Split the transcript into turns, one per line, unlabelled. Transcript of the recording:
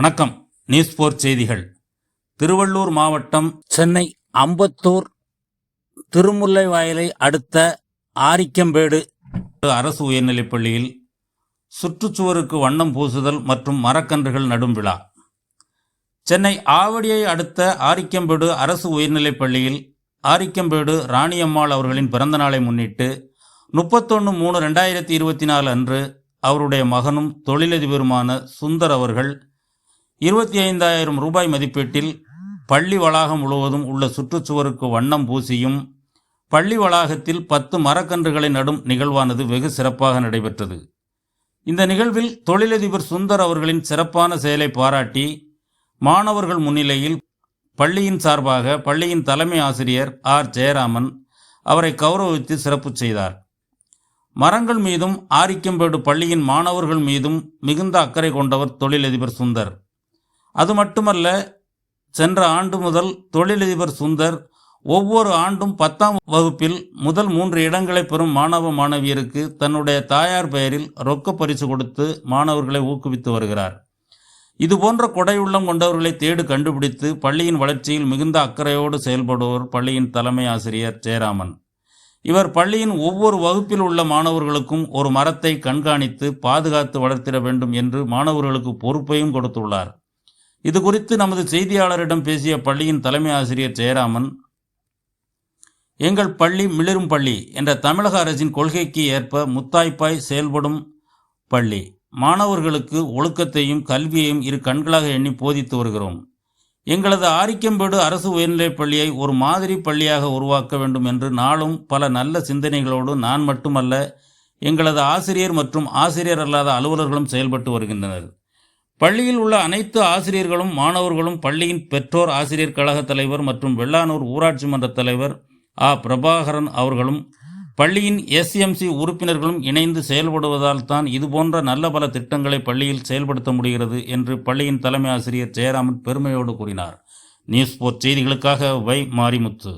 வணக்கம். நியூஸ் போர் செய்திகள். திருவள்ளூர் மாவட்டம் சென்னை அம்பத்தூர் திருமுல்லை வாயிலை அடுத்த ஆரிக்கம்பேடு அரசு உயர்நிலைப் பள்ளியில் சுற்றுச்சுவருக்கு வண்ணம் பூசுதல் மற்றும் மரக்கன்றுகள் நடும் விழா. சென்னை ஆவடியை அடுத்த ஆரிக்கம்பேடு அரசு உயர்நிலைப் பள்ளியில் ஆரிக்கம்பேடு ராணியம்மாள் அவர்களின் பிறந்த நாளை முன்னிட்டு முப்பத்தொன்று மூணு ரெண்டாயிரத்தி இருபத்தி நாலு அன்று அவருடைய மகனும் தொழிலதிபருமான சுந்தர் அவர்கள் இருபத்தி ஐந்தாயிரம் ரூபாய் மதிப்பீட்டில் பள்ளி வளாகம் முழுவதும் உள்ள சுற்றுச்சுவருக்கு வண்ணம் பூசியும் பள்ளி வளாகத்தில் பத்து மரக்கன்றுகளை நடும் நிகழ்வானது வெகு சிறப்பாக நடைபெற்றது. இந்த நிகழ்வில் தொழிலதிபர் சுந்தர் அவர்களின் சிறப்பான செயலை பாராட்டி மாணவர்கள் முன்னிலையில் பள்ளியின் சார்பாக பள்ளியின் தலைமை ஆசிரியர் ஆர். ஜெயராமன் அவரை கௌரவித்து சிறப்பு செய்தார். மரங்கள் மீதும் ஆரிக்கம்பேடு பள்ளியின் மாணவர்கள் மீதும் மிகுந்த அக்கறை கொண்டவர் தொழிலதிபர் சுந்தர். அது மட்டுமல்ல சென்ற ஆண்டு முதல் தொழிலதிபர் சுந்தர் ஒவ்வொரு ஆண்டும் பத்தாம் வகுப்பில் முதல் மூன்று இடங்களை பெறும் மாணவ மாணவியருக்கு தன்னுடைய தாயார் பெயரில் ரொக்க பரிசு கொடுத்து மாணவர்களை ஊக்குவித்து வருகிறார். இதுபோன்ற கொடையுள்ளம் கொண்டவர்களை தேடு கண்டுபிடித்து பள்ளியின் வளர்ச்சியில் மிகுந்த அக்கறையோடு செயல்படுவர் பள்ளியின் தலைமை ஆசிரியர் ஜெயராமன். இவர் பள்ளியின் ஒவ்வொரு வகுப்பில் உள்ள மாணவர்களுக்கும் ஒரு மரத்தை கண்காணித்து பாதுகாத்து வளர்த்திட வேண்டும் என்று மாணவர்களுக்கு பொறுப்பையும் கொடுத்துள்ளார். இது குறித்து நமது செய்தியாளரிடம் பேசிய பள்ளியின் தலைமை ஆசிரியர் ஜெயராமன் எங்கள் பள்ளி மிளிரும் பள்ளி என்ற தமிழக அரசின் கொள்கைக்கு ஏற்ப முத்தாய்ப்பாய் செயல்படும் பள்ளி. மாணவர்களுக்கு ஒழுக்கத்தையும் கல்வியையும் இரு கண்களாக எண்ணி போதித்து வருகிறோம். எங்களது ஆரிக்கம்பேடு அரசு உயர்நிலைப் பள்ளியை ஒரு மாதிரி பள்ளியாக உருவாக்க வேண்டும் என்று நாளும் பல நல்ல சிந்தனைகளோடு நான் மட்டுமல்ல எங்களது ஆசிரியர் மற்றும் ஆசிரியர் அல்லாத அலுவலர்களும் செயல்பட்டு வருகின்றனர். பள்ளியில் உள்ள அனைத்து ஆசிரியர்களும் மாணவர்களும் பள்ளியின் பெற்றோர் ஆசிரியர் கழக தலைவர் மற்றும் வெள்ளானூர் ஊராட்சி மன்ற தலைவர் ஆ. பிரபாகரன் அவர்களும் பள்ளியின் எஸ்எம்சி உறுப்பினர்களும் இணைந்து செயல்படுவதால் தான் இதுபோன்ற நல்ல பல திட்டங்களை பள்ளியில் செயல்படுத்த முடிகிறது என்று பள்ளியின் தலைமை ஆசிரியர் ஜெயராமன் பெருமையோடு கூறினார். நியூஸ் போர்ட் செய்திகளுக்காக வை மாரிமுத்து.